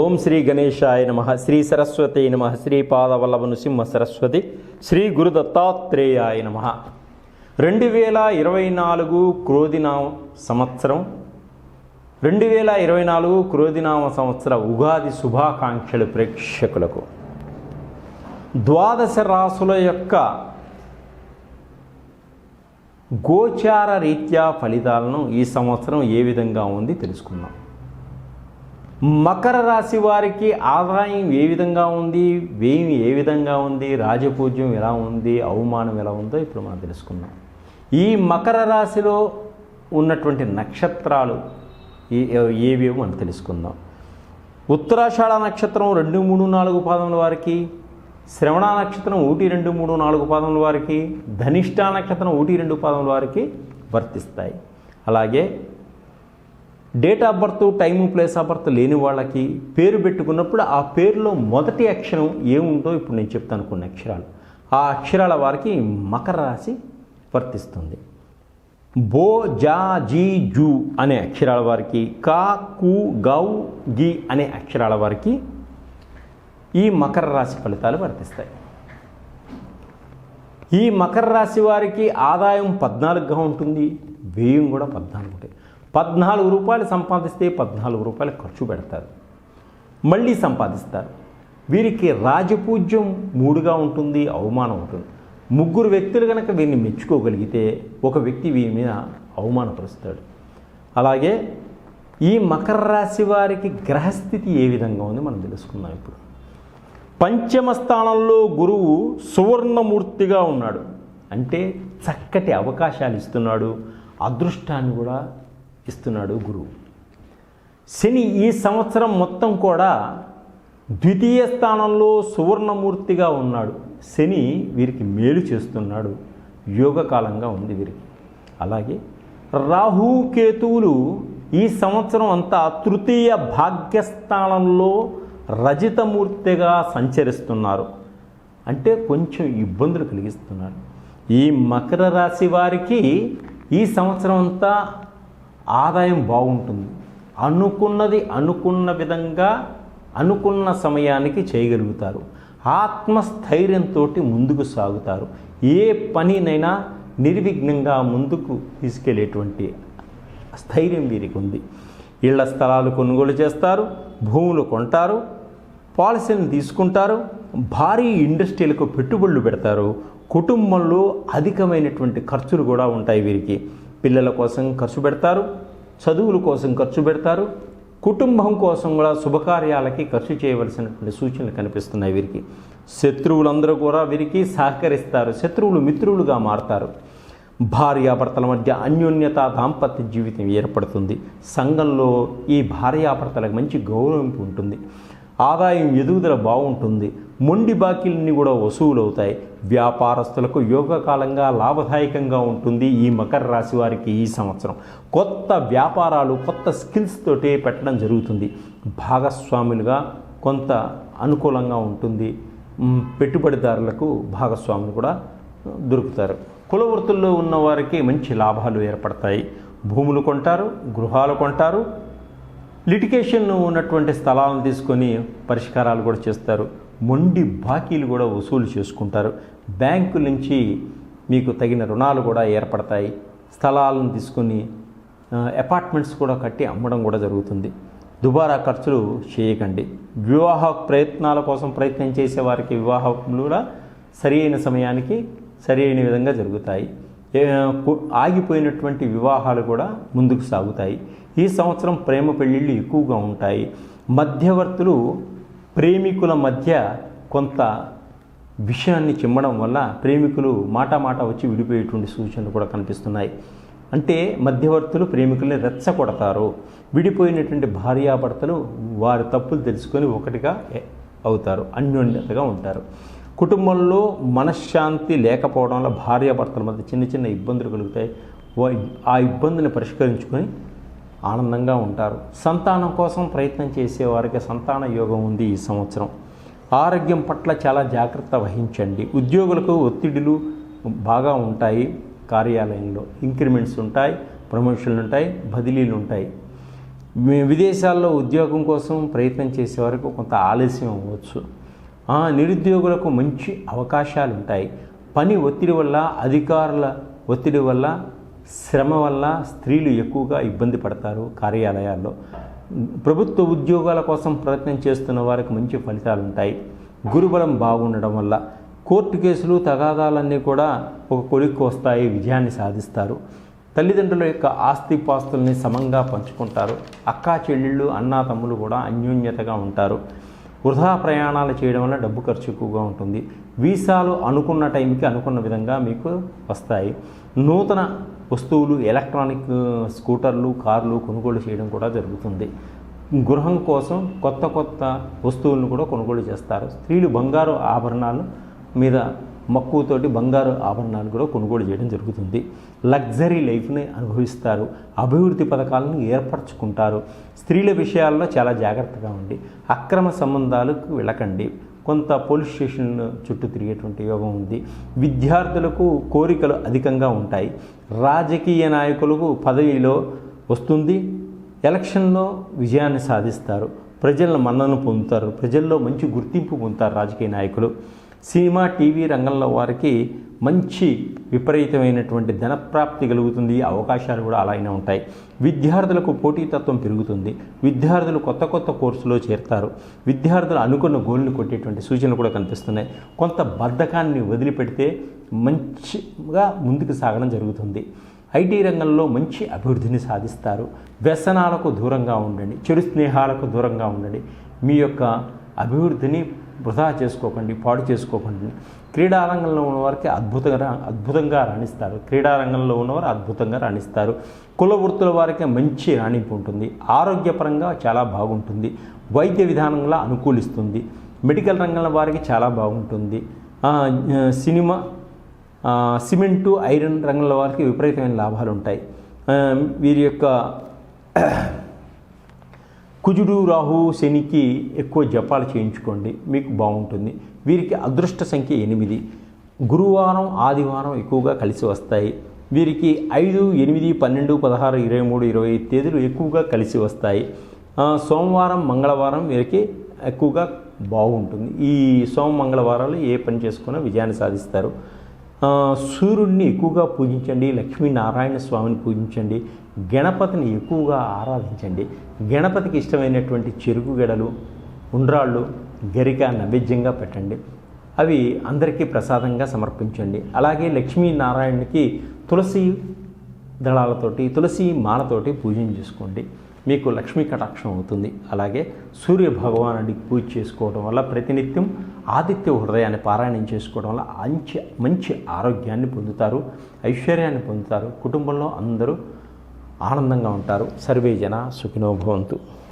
ఓం శ్రీ గణేశాయ నమ శ్రీ సరస్వతి నమ శ్రీ పాదవల్లభ నృసింహ సరస్వతి శ్రీ గురు దత్తాత్రేయాయ నమ. రెండు వేల ఇరవై నాలుగు క్రోధినామ సంవత్సరం రెండు వేల ఇరవై నాలుగు క్రోధినామ సంవత్సర ఉగాది శుభాకాంక్షలు ప్రేక్షకులకు. ద్వాదశ రాసుల యొక్క గోచార రీత్యా ఫలితాలను ఈ సంవత్సరం ఏ విధంగా ఉంది తెలుసుకుందాం. మకర రాశి వారికి ఆదాయం ఏ విధంగా ఉంది? వ్యయం ఏ విధంగా ఉంది? రాజపూజ్యం ఎలా ఉంది? అవమానం ఎలా ఉందో ఇప్పుడు మనం తెలుసుకుందాం. ఈ మకర రాశిలో ఉన్నటువంటి నక్షత్రాలు ఏ- ఏవేవో మనం తెలుసుకుందాం. ఉత్తరాషాఢ నక్షత్రం రెండు మూడు నాలుగు పాదముల వారికి శ్రవణ నక్షత్రం ఒకటి రెండు మూడు నాలుగు పాదముల వారికి ధనిష్ట నక్షత్రం ఒకటి రెండు పాదముల వారికి వర్తిస్తాయి. అలాగే date of birth time place of birth లేని వాళ్ళకి పేరు పెట్టుకున్నప్పుడు ఆ పేరులో మొదటి అక్షరం ఏముందో ఇప్పుడు నేను చెప్తాను కొన్ని అక్షరాలు. ఆ అక్షరాల వారికి మకర రాశి వర్తిస్తుంది. బో జా జీ జూ అనే అక్షరాల వారికి కా కు గౌ గి అనే అక్షరాల వారికి ఈ మకర రాశి ఫలితాలు వర్తిస్తాయి. ఈ మకర రాశి వారికి ఆదాయం పద్నాలుగుగా ఉంటుంది వ్యయం కూడా పద్నాలుగు ఉంటాయి పద్నాలుగు రూపాయలు సంపాదిస్తే పద్నాలుగు రూపాయలు ఖర్చు పెడతారు. మళ్ళీ సంపాదిస్తారు. వీరికి రాజపూజ్యం మూడుగా ఉంటుంది అవమానం ఉంటుంది. ముగ్గురు వ్యక్తులు కనుక వీరిని మెచ్చుకోగలిగితే ఒక వ్యక్తి వీరి మీద అవమానపరుస్తాడు. అలాగే ఈ మకర రాశి వారికి గ్రహస్థితి ఏ విధంగా ఉంది మనం తెలుసుకుందాం ఇప్పుడు. పంచమ స్థానంలో గురువు సువర్ణమూర్తిగా ఉన్నాడు. అంటే చక్కటి అవకాశాలు ఇస్తున్నాడు. అదృష్టాన్ని కూడా ఇస్తున్నాడు గురువు. శని ఈ సంవత్సరం మొత్తం కూడా ద్వితీయ స్థానంలో సువర్ణమూర్తిగా ఉన్నాడు. శని వీరికి మేలు చేస్తున్నాడు. యోగకాలంగా ఉంది వీరికి. అలాగే రాహు కేతువులు ఈ సంవత్సరం అంతా తృతీయ భాగ్యస్థానంలో రజితమూర్తిగా సంచరిస్తున్నారు. అంటే కొంచెం ఇబ్బందులు కలిగిస్తున్నారు. ఈ మకర రాశి వారికి ఈ సంవత్సరం అంతా ఆదాయం బాగుంటుంది. అనుకున్నది అనుకున్న విధంగా అనుకున్న సమయానికి చేయగలుగుతారు. ఆత్మస్థైర్యంతో ముందుకు సాగుతారు. ఏ పనినైనా నిర్విఘ్నంగా ముందుకు తీసుకెళ్ళేటువంటి స్థైర్యం వీరికి ఉంది. ఇళ్ళ స్థలాలు కొనుగోలు చేస్తారు భూములు కొంటారు పాలసీలను తీసుకుంటారు భారీ ఇండస్ట్రీలకు పెట్టుబడులు పెడతారు కుటుంబంలో అధికమైనటువంటి ఖర్చులు కూడా ఉంటాయి వీరికి. పిల్లల కోసం ఖర్చు పెడతారు చదువుల కోసం ఖర్చు పెడతారు కుటుంబం కోసం కూడా శుభకార్యాలకి ఖర్చు చేయవలసినటువంటి సూచనలు కనిపిస్తున్నాయి వీరికి. శత్రువులందరూ కూడా వీరికి సహకరిస్తారు శత్రువులు మిత్రులుగా మారతారు. భార్యాభర్తల మధ్య అన్యోన్యత దాంపత్య జీవితం ఏర్పడుతుంది. సంఘంలో ఈ భార్యాభర్తలకు మంచి గౌరవింపు ఉంటుంది. ఆదాయం ఎదుగుదల బాగుంటుంది మొండి బాకీలన్నీ కూడా వసూలు అవుతాయి వ్యాపారస్తులకు యోగకాలంగా లాభదాయకంగా ఉంటుంది ఈ మకర రాశి వారికి ఈ సంవత్సరం. కొత్త వ్యాపారాలు కొత్త స్కిల్స్ తోటి పెట్టడం జరుగుతుంది. భాగస్వాములుగా కొంత అనుకూలంగా ఉంటుంది. పెట్టుబడిదారులకు భాగస్వాములు కూడా దొరుకుతారు. కుల వృత్తుల్లో ఉన్న వారికి మంచి లాభాలు ఏర్పడతాయి. భూములు కొంటారు గృహాలు కొంటారు లిటికేషన్ ఉన్నటువంటి స్థలాలను తీసుకొని పరిష్కారాలు కూడా చేస్తారు. మొండి బాకీలు కూడా వసూలు చేసుకుంటారు. బ్యాంకు నుంచి మీకు తగిన రుణాలు కూడా ఏర్పడతాయి. స్థలాలను తీసుకొని అపార్ట్మెంట్స్ కూడా కట్టి అమ్మడం కూడా జరుగుతుంది. దుబారా ఖర్చులు చేయకండి. వివాహ ప్రయత్నాల కోసం ప్రయత్నం చేసే వారికి వివాహం కూడా సరి అయిన సమయానికి సరి అయిన విధంగా జరుగుతాయి. ఆగిపోయినటువంటి వివాహాలు కూడా ముందుకు సాగుతాయి. ఈ సంవత్సరం ప్రేమ పెళ్ళిళ్ళు ఎక్కువగా ఉంటాయి. మధ్యవర్తులు ప్రేమికుల మధ్య కొంత విషయాన్ని చిమ్మడం వల్ల ప్రేమికులు మాట మాట వచ్చి విడిపోయేటువంటి సూచనలు కూడా కనిపిస్తున్నాయి. అంటే మధ్యవర్తులు ప్రేమికుల్ని రెచ్చగొడతారు. విడిపోయినటువంటి భార్యాభర్తలు వారి తప్పులు తెలుసుకొని ఒకటిగా అవుతారు. అన్యోన్యతగా ఉంటారు. కుటుంబంలో మనశ్శాంతి లేకపోవడం వల్ల భార్యాభర్తల మధ్య చిన్న చిన్న ఇబ్బందులు కలుగుతాయి. ఆ ఇబ్బందిని పరిష్కరించుకొని ఆనందంగా ఉంటారు. సంతానం కోసం ప్రయత్నం చేసేవారికి సంతాన యోగం ఉంది ఈ సంవత్సరం. ఆరోగ్యం పట్ల చాలా జాగ్రత్త వహించండి. ఉద్యోగులకు ఒత్తిడులు బాగా ఉంటాయి కార్యాలయంలో. ఇంక్రిమెంట్స్ ఉంటాయి ప్రమోషన్లు ఉంటాయి బదిలీలు ఉంటాయి. విదేశాల్లో ఉద్యోగం కోసం ప్రయత్నం చేసే వరకు కొంత ఆలస్యం అవ్వచ్చు. ఆ, నిరుద్యోగులకు మంచి అవకాశాలు ఉంటాయి. పని ఒత్తిడి వల్ల అధికారుల ఒత్తిడి వల్ల శ్రమ వల్ల స్త్రీలు ఎక్కువగా ఇబ్బంది పడతారు కార్యాలయాల్లో. ప్రభుత్వ ఉద్యోగాల కోసం ప్రయత్నం చేస్తున్న వారికి మంచి ఫలితాలు ఉంటాయి గురుబలం బాగుండడం వల్ల కోర్టు కేసులు తగాదాలన్నీ కూడా ఒక కొలిక్కి వస్తాయి విజయాన్ని సాధిస్తారు. తల్లిదండ్రుల యొక్క ఆస్తిపాస్తుల్ని సమంగా పంచుకుంటారు. అక్కా చెల్లెళ్ళు అన్నా తమ్ములు కూడా అన్యోన్యతగా ఉంటారు. వృధా ప్రయాణాలు చేయడం వల్ల డబ్బు ఖర్చు ఎక్కువగా ఉంటుంది. వీసాలు అనుకున్న టైంకి అనుకున్న విధంగా మీకు వస్తాయి. నూతన వస్తువులు ఎలక్ట్రానిక్ స్కూటర్లు కార్లు కొనుగోలు చేయడం కూడా జరుగుతుంది. గృహం కోసం కొత్త కొత్త వస్తువులను కూడా కొనుగోలు చేస్తారు. స్త్రీలు బంగారు ఆభరణాలు మీద మక్కువతోటి బంగారు ఆభరణాలు కూడా కొనుగోలు చేయడం జరుగుతుంది. లగ్జరీ లైఫ్ని అనుభవిస్తారు. అభివృద్ధి పథకాలను ఏర్పరచుకుంటారు. స్త్రీల విషయాల్లో చాలా జాగ్రత్తగా ఉండి అక్రమ సంబంధాలకు వెళ్ళకండి. కొంత పోలీస్ స్టేషన్ చుట్టూ తిరిగేటువంటి యోగం ఉంది. విద్యార్థులకు కోరికలు అధికంగా ఉంటాయి. రాజకీయ నాయకులకు పదవిలో వస్తుంది. ఎలక్షన్లో విజయాన్ని సాధిస్తారు. ప్రజల మన్నను పొందుతారు. ప్రజల్లో మంచి గుర్తింపు పొందుతారు రాజకీయ నాయకులు. సినిమా టీవీ రంగంలో వారికి మంచి విపరీతమైనటువంటి ధనప్రాప్తి కలుగుతుంది. అవకాశాలు కూడా అలానే ఉంటాయి. విద్యార్థులకు పోటీతత్వం పెరుగుతుంది. విద్యార్థులు కొత్త కొత్త కోర్సులో చేరుతారు. విద్యార్థులు అనుకున్న గోల్ని కొట్టేటువంటి సూచనలు కూడా కనిపిస్తున్నాయి. కొంత బద్ధకాన్ని వదిలిపెడితే మంచిగా ముందుకు సాగడం జరుగుతుంది. ఐటీ రంగంలో మంచి అభివృద్ధిని సాధిస్తారు. వ్యసనాలకు దూరంగా ఉండండి. చెడు స్నేహాలకు దూరంగా ఉండండి. మీ యొక్క అభివృద్ధిని వృధా చేసుకోకండి పాడు చేసుకోకండి. క్రీడారంగంలో ఉన్నవారికి అద్భుతంగా అద్భుతంగా రాణిస్తారు. క్రీడారంగంలో ఉన్నవారు అద్భుతంగా రాణిస్తారు. కుల వృత్తుల వారికి మంచి రాణింపు ఉంటుంది. ఆరోగ్యపరంగా చాలా బాగుంటుంది. వైద్య విధానంలో అనుకూలిస్తుంది. మెడికల్ రంగంలో వారికి చాలా బాగుంటుంది. సినిమా సిమెంటు ఐరన్ రంగంలో వారికి విపరీతమైన లాభాలు ఉంటాయి వీరి యొక్క కుజుడు రాహు శనికి ఎక్కువ జపాలు చేయించుకోండి మీకు బాగుంటుంది. వీరికి అదృష్ట సంఖ్య ఎనిమిది. గురువారం ఆదివారం ఎక్కువగా కలిసి వస్తాయి. వీరికి ఐదు ఎనిమిది పన్నెండు పదహారు ఇరవై మూడు ఇరవై ఐదు తేదీలు ఎక్కువగా కలిసి వస్తాయి. సోమవారం మంగళవారం వీరికి ఎక్కువగా బాగుంటుంది. ఈ సోమ మంగళవారాలు ఏ పని చేసుకున్నా విజయాన్ని సాధిస్తారు. సూర్యుడిని ఎక్కువగా పూజించండి లక్ష్మీనారాయణ స్వామిని పూజించండి గణపతిని ఎక్కువగా ఆరాధించండి. గణపతికి ఇష్టమైనటువంటి చెరుకు గడలు ఉండ్రాళ్ళు గరిక నైవేద్యంగా పెట్టండి. అవి అందరికీ ప్రసాదంగా సమర్పించండి. అలాగే లక్ష్మీనారాయణకి తులసి దళాలతోటి తులసి మాలతోటి పూజం చేసుకోండి. మీకు లక్ష్మీ కటాక్షం అవుతుంది. అలాగే సూర్య భగవానుడికి పూజ చేసుకోవడం వల్ల ప్రతినిత్యం ఆదిత్య హృదయాన్ని పారాయణం చేసుకోవడం వల్ల మంచి మంచి ఆరోగ్యాన్ని పొందుతారు ఐశ్వర్యాన్ని పొందుతారు కుటుంబంలో అందరూ ఆనందంగా ఉంటారు. సర్వే జన సుఖినోభవంతు